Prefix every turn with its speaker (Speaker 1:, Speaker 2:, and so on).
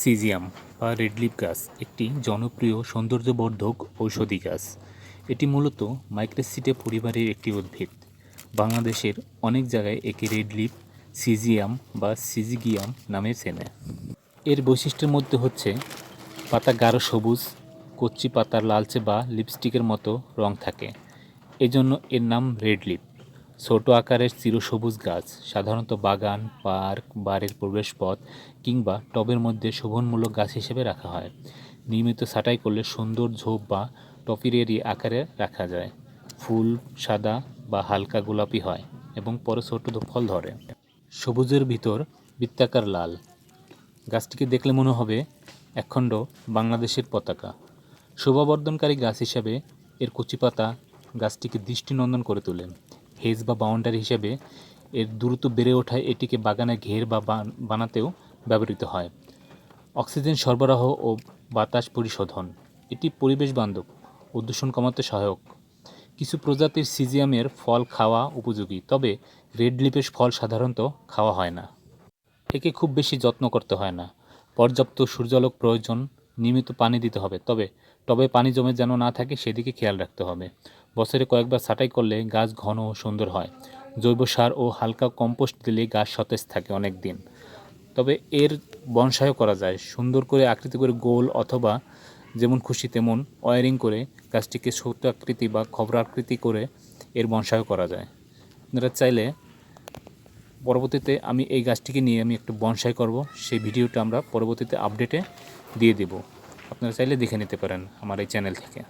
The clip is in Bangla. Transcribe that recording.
Speaker 1: সিজিয়াম বা রেডলিপ গাছ একটি জনপ্রিয় সৌন্দর্যবর্ধক ঔষধি গাছ এটি মূলত মাইক্রোসিটে পরিবারের একটি উদ্ভিদ। বাংলাদেশের অনেক জায়গায় একে রেডলিপ সিজিয়াম বা সিজিগিয়াম নামে চেনে। এর বৈশিষ্ট্যের মধ্যে হচ্ছে, পাতা গাঢ় সবুজ কচ্চি পাতার লালচে বা লিপস্টিকের মতো রং থাকে। এজন্য এর নাম রেড লিপ। ছোট আকারের চিরসবুজ গাছ, সাধারণত বাগান, পার্ক, বাড়ির প্রবেশপথ কিংবা টবের মধ্যে শোভনমূলক গাছ হিসেবে রাখা হয়। নিয়মিত ছাঁটাই করলে সুন্দর ঝোপ বা টপিরেরি আকারে রাখা যায়। ফুল সাদা বা হালকা গোলাপি হয় এবং পরে ছোট ফল ধরে। সবুজের ভিতর বৃত্তাকার লাল। গাছটিকে দেখলে মনে হবে একখণ্ড বাংলাদেশের পতাকা। শোভাবর্ধনকারী গাছ হিসাবে এর কচি পাতা গাছটিকে দৃষ্টিনন্দন করে তোলে হেজ বা বাউন্ডারি হিসেবে এর দ্রুত বেড়ে ওঠায় এটিকে বাগানে ঘের বা বান- বানাতেও ব্যবহৃত হয়। অক্সিজেন সরবরাহ ও বাতাস পরিশোধন, এটি পরিবেশ বান্ধব ও দূষণ কমাতে সহায়ক। কিছু প্রজাতির সিজিয়ামের ফল খাওয়া উপযোগী, তবে রেড লিপের ফল সাধারণত খাওয়া হয় না। একে খুব বেশি যত্ন করতে হয় না। পর্যাপ্ত সূর্যালোক প্রয়োজন, নিয়মিত পানি দিতে হবে, তবে টবে পানি জমে যেন না থাকে সেদিকে খেয়াল রাখতে হবে। বছরে কয়েকবার ছাঁটাই করলে গাছ ঘন ও সুন্দর হয়। জৈব সার ও হালকা কম্পোস্ট দিলে গাছ সতেজ থাকে অনেক দিন তবে এর বনসায়ও করা যায়। সুন্দর করে আকৃতি করে গোল অথবা যেমন খুশি তেমন ওয়ারিং করে গাছটিকে ছোট আকৃতি বা খবর আকৃতি করে এর বনসায়ও করা যায়। আপনারা চাইলে পরবর্তীতে আমি এই গাছটিকে নিয়ে আমি একটু বনসাই করব। সেই ভিডিওটা আমরা পরবর্তীতে আপডেটে দিয়ে দেব। আপনারা চাইলে দেখে নিতে পারেন আমার এই চ্যানেল থেকে।